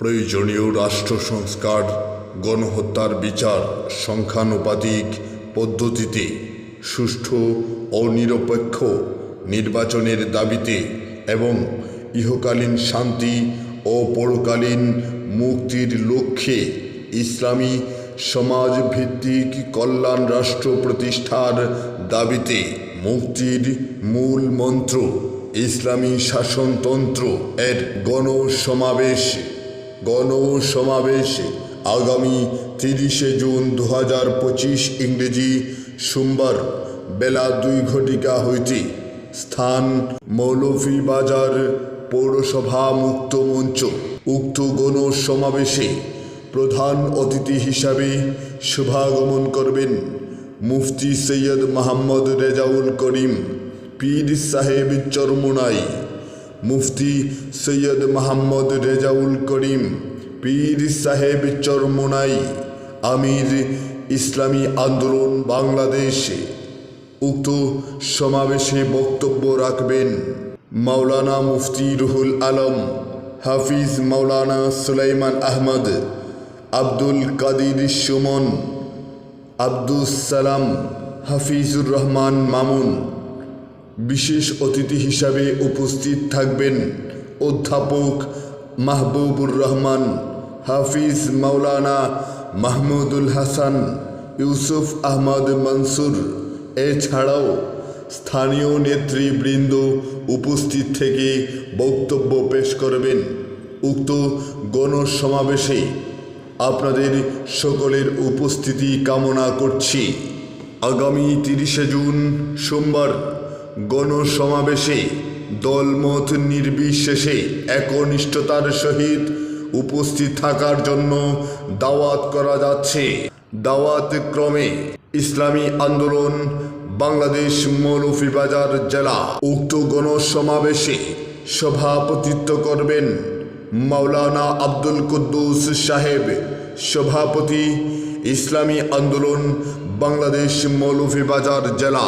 প্রয়োজনীয় রাষ্ট্র সংস্কার, গণহত্যার বিচার, সংখ্যানুপাতিক পদ্ধতিতে সুষ্ঠু ও নিরপেক্ষ নির্বাচনের দাবিতে এবং ইহকালীন শান্তি ও পরকালীন মুক্তির লক্ষ্যে ইসলামী সমাজ ভিত্তিক কল্যাণ রাষ্ট্র প্রতিষ্ঠার দাবিতে মুক্তির মূল মন্ত্র, ইসলামী শাসনতন্ত্র এর গণসমাবেশ। গণসমাবেশ আগামী তিরিশে জুন দু হাজার পঁচিশ ইংরেজি সোমবার বেলা দুই ঘটিকা হইতে স্থান মৌলভীবাজার পৌরসভা মুক্ত মঞ্চ উক্ত গণসমাবেশে প্রধান অতিথি হিসাবে শুভাগমন করবেন মুফতি সৈয়দ মাহমদ রেজাউল করিম, পীর সাহেব চরমুনাই। মুফতি সৈয়দ মাহমদ রেজাউল করিম, পীর সাহেব চরমোনাই, আমির ইসলামী আন্দোলন বাংলাদেশ। উক্ত সমাবেশে বক্তব্য রাখবেন মাওলানা মুফতি রুহুল আলম, হাফিজ মাওলানা সুলাইমান আহমদ, আব্দুল কাদির সুমন, আব্দুস সালাম, হাফিজুর রহমান মামুন। বিশেষ অতিথি হিসাবে উপস্থিত থাকবেন অধ্যাপক মাহবুবুর রহমান, হাফিজ মাওলানা মাহমুদুল হাসান, ইউসুফ আহমদ মনসুর। এছাড়াও স্থানীয় নেতৃবৃন্দ উপস্থিত থেকে বক্তব্য পেশ করবেন। উক্ত গণসমাবেশে আপনাদের সকলের উপস্থিতি কামনা করছি। আগামী তিরিশে জুন সোমবার গণসমাবেশে, দলমত নির্বিশেষে একনিষ্ঠতার সহিত উপস্থিত থাকার জন্য দাওয়াত করা যাচ্ছে। দাওয়াত ক্রমে ইসলামী আন্দোলন, বাংলাদেশ মৌলভীবাজার জেলা উক্ত গণসমাবেশে সভাপতিত্ব করবেন মাওলানা আব্দুল কুদ্দুস সাহেব, সভাপতি, ইসলামী আন্দোলন, বাংলাদেশ মৌলভীবাজার জেলা।